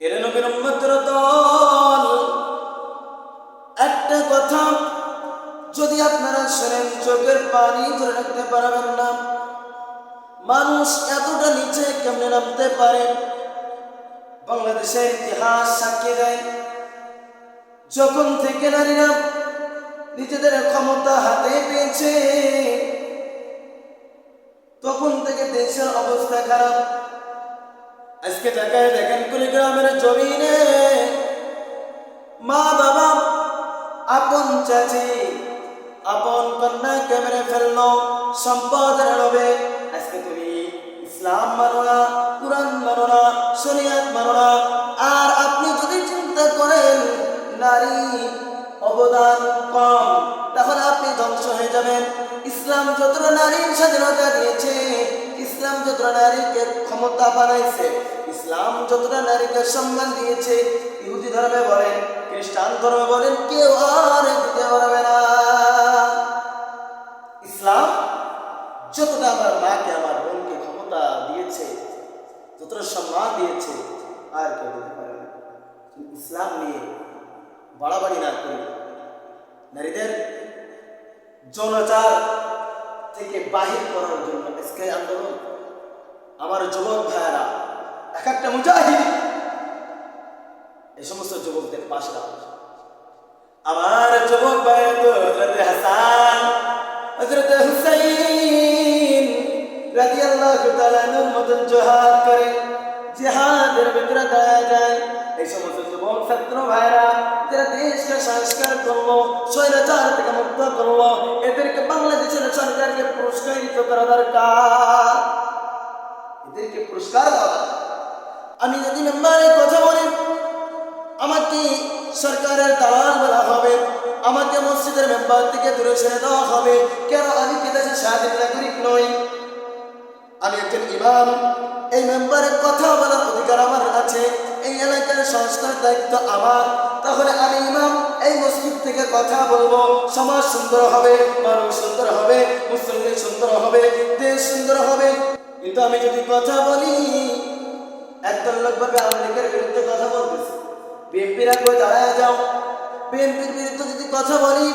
এর নবীর উম্মতের দল, একটা কথা, যদি আপনারা শোনেন, চোখের পানি ধরে রাখতে পারবেন না। মানুষ এতটা নিচে কেমনে নামতে পারে? বাংলাদেশের ইতিহাস সাক্ষী দেয়, যখন থেকে নারীরা নিজেদের ক্ষমতা হাতে পেয়েছে, তখন থেকে দেশের অবস্থা খারাপ। আজকে টাকায় দেখেন কুড়িগ্রামের জমিনে মা বাবা, আপন চাচি, আপন কন্যাকে মেরে ফেলল, সম্পদের লোভে আজকে তুমি ইসলাম মানো না, কোরআন মানো না, শরিয়াত মানো না, আর আপনি যদি চিন্তা করেন নারী অবদান কম, তাহলে আপনি ধ্বংস হয়ে যাবেন। ইসলাম যতটা নারীর স্বাধীনতা দিয়েছে ইসলাম যতটা নারীকে ক্ষমতা বানাইছে, ইসলাম যতটা নারীকে সম্মান দিয়েছে, ইহুদি ধর্মে বলেন, খ্রিস্টান ধর্মে বলেন, কেউ আর দিতে পারবে না। ইসলাম যতটা আমার মাকে, আমার বোনকে ক্ষমতা দিয়েছে, যতটা সম্মান দিয়েছে, আর কেউ দিতে পারে না। ইসলাম নিয়ে বাড়াবাড়ি না করে নারীদের যৌনাচার থেকে বাহির করার জন্য আজকে আন্দোলন আমার যুবক ভাইয়েরা, এক একটা মুজাহিদ, এই সমস্ত যুবকদের পাশে। আমার যুবক ভাই হাসান হুসাইন মতন জহাদ করে জিহাদের ভিতরে যায় এই সমস্ত যুবক, ছাত্র ভাইরা যারা দেশকে সংস্কার করল, স্বৈরাচার থেকে মুক্ত করল সরকারকে পুরস্কৃত করা দরকার। এদেরকে পুরস্কার আমি যদি মেম্বারের কথা বলি, আমাকে সরকারের দালাল বলা হবে, আমাকে মসজিদের মেম্বার থেকে দূরে ছেড়ে দেওয়া হবে। কেন আমি কি দেশের স্বাধীন নাগরিক নই? আমি একজন ইমাম। এই মেম্বারের কথা বলার অধিকার আমার আছে। এই এলাকার সংস্কার দায়িত্ব আমার। তাহলে আমি ইমাম, এই মসজিদ থেকে কথা বলব। সমাজ সুন্দর হবে, মানুষ সুন্দর হবে মুসলিম সুন্দর হবে, দেশ সুন্দর হবে। কিন্তু আমি যদি কথা বলি, একদল লোক ভাবে লীগের বিরুদ্ধে কথা বলতেছে। বিএনপিরা কই দাঁড়ায় যাও। বিএনপির বিরুদ্ধে যদি কথা বলি